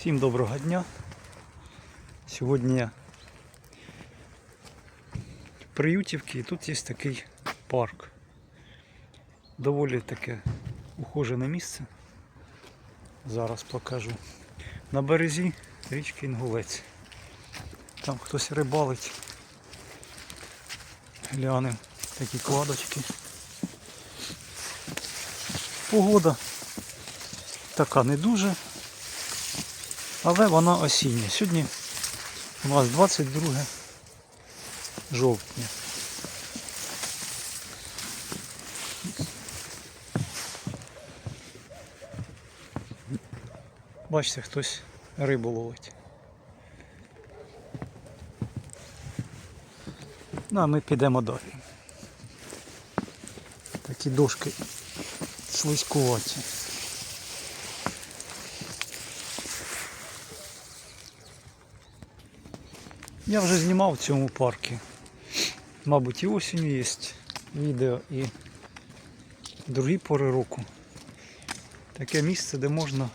Всім доброго дня. Сьогодні я в Приютівці і тут є такий парк. Доволі таке ухожене місце. Зараз покажу. На березі річки Інгулець. Там хтось рибалить. Глянемо такі кладочки. Погода така не дуже. Але вона осіння. Сьогодні у нас 22 жовтня. Бачите, хтось рибу ловить. Ну, а ми підемо далі. Такі дошки слизькуваті. Я вже знімав в цьому парку. Мабуть, і осінню є відео і другі пори року. Таке місце, де можна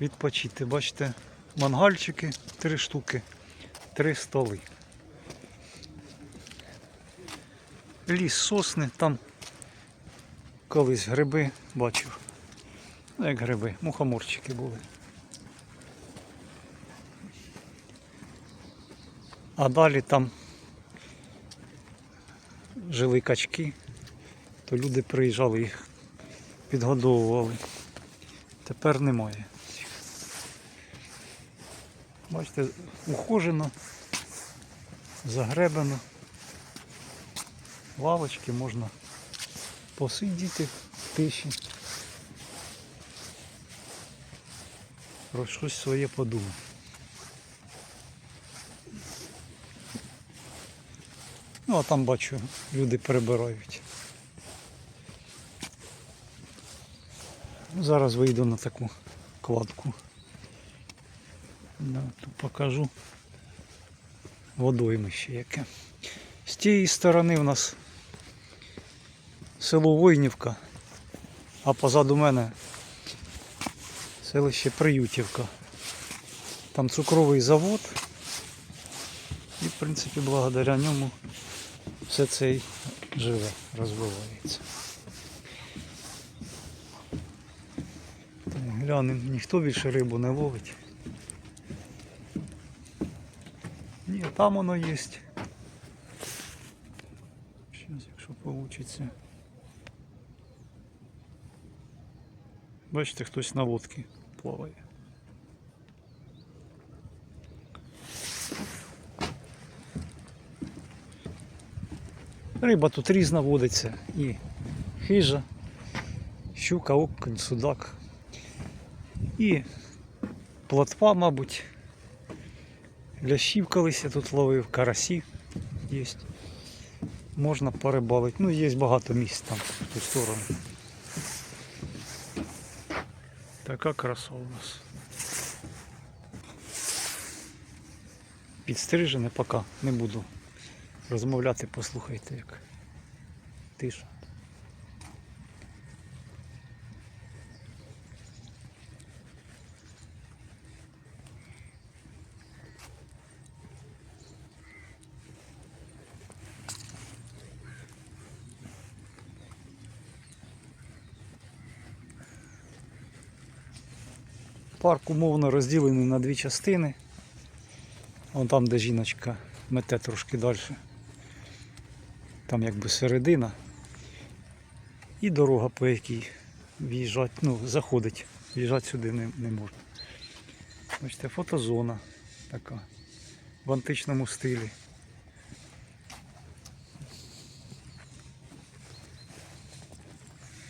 відпочити. Бачите, мангальчики, три штуки, три столи. Ліс сосни, там колись гриби бачив. Ну, як гриби, мухоморчики були. А далі там жили качки, то люди приїжджали їх, підгодовували. Тепер немає. Бачите, ухожено, загребено. Лавочки можна посидіти в тиші. Про щось своє подумати. Ну, а там бачу, люди перебирають. Зараз вийду на таку кладку. Да, тут покажу водоймище яке. З тієї сторони у нас село Войнівка, а позаду мене селище Приютівка. Там цукровий завод. І в принципі благодаря ньому все це живе, розвивається. Глянемо, ніхто більше рибу не ловить. Ні, там воно є. Зараз, якщо вийде. Бачите, хтось на лодці плаває. Риба тут різна водиться. І хижа, щука, окунь, судак. І плотва, мабуть. Лящів колись я тут ловив, карасі є. Можна порибалити. Ну, є багато місць там в ту сторону. Така краса у нас. Підстрижене поки не буду розмовляти, послухайте як. Тиша. Парк умовно розділений на дві частини. Вон там, де жіночка мете трошки далі. Там якби середина. І дорога, по якій в'їжджати, ну, заходить. В'їжджати сюди не, не можна. Бачите, фотозона така в античному стилі.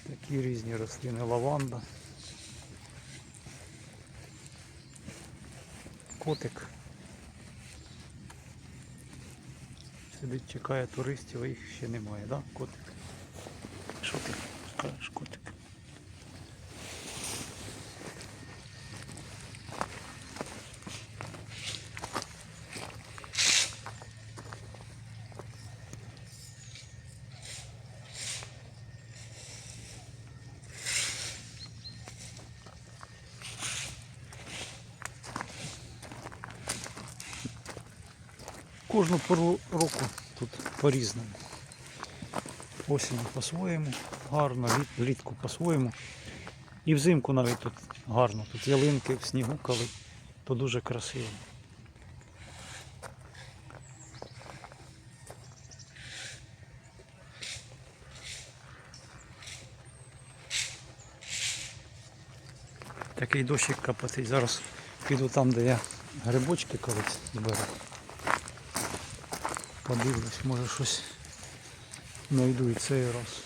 Такі різні рослини, лаванда. Котик. Сидить, чекає туристів, а їх ще немає, да? Котик. Що ти скажеш, котик? Кожну пору року тут по-різному. Осінь по-своєму, гарно, влітку по-своєму. І взимку навіть тут гарно. Тут ялинки в снігу коли, то дуже красиво. Такий дощик капотить. Зараз піду там, де я грибочки колись зберу. Подивлюсь, може щось знайду і цей раз.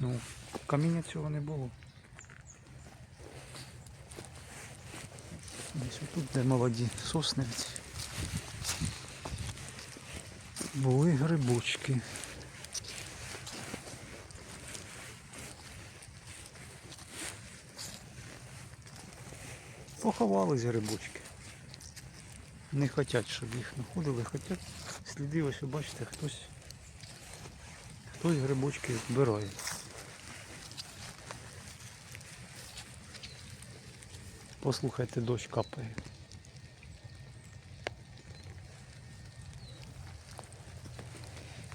Ну, каміння цього не було. Десь отут, де молоді сосниці. Були грибочки. Поховались грибочки. Не хочуть, щоб їх знаходили, хоча сліди ось ви бачите, хтось, хтось грибочки збирає. Послухайте, дощ капає.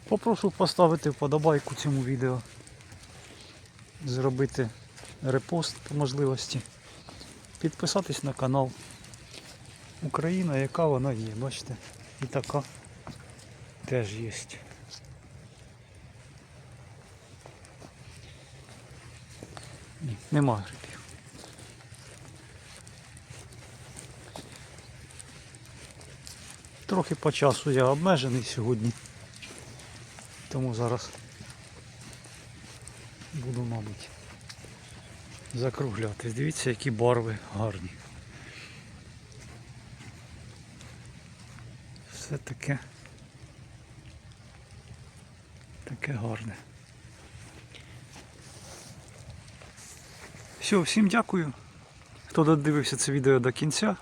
Попрошу поставити вподобайку цьому відео, зробити репост по можливості, підписатись на канал. Україна, яка вона є, бачите, і така теж є. Ні, нема грибів. Трохи по часу я обмежений сьогодні, тому зараз буду, мабуть, закруглятись. Дивіться, які барви гарні. Все таке таке гарне. Все, всім дякую, хто додивився це відео до кінця.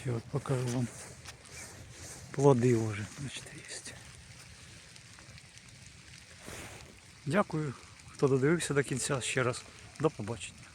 Ще от покажу вам плоди вже, бачите, є. Дякую, хто додивився до кінця. Ще раз до побачення.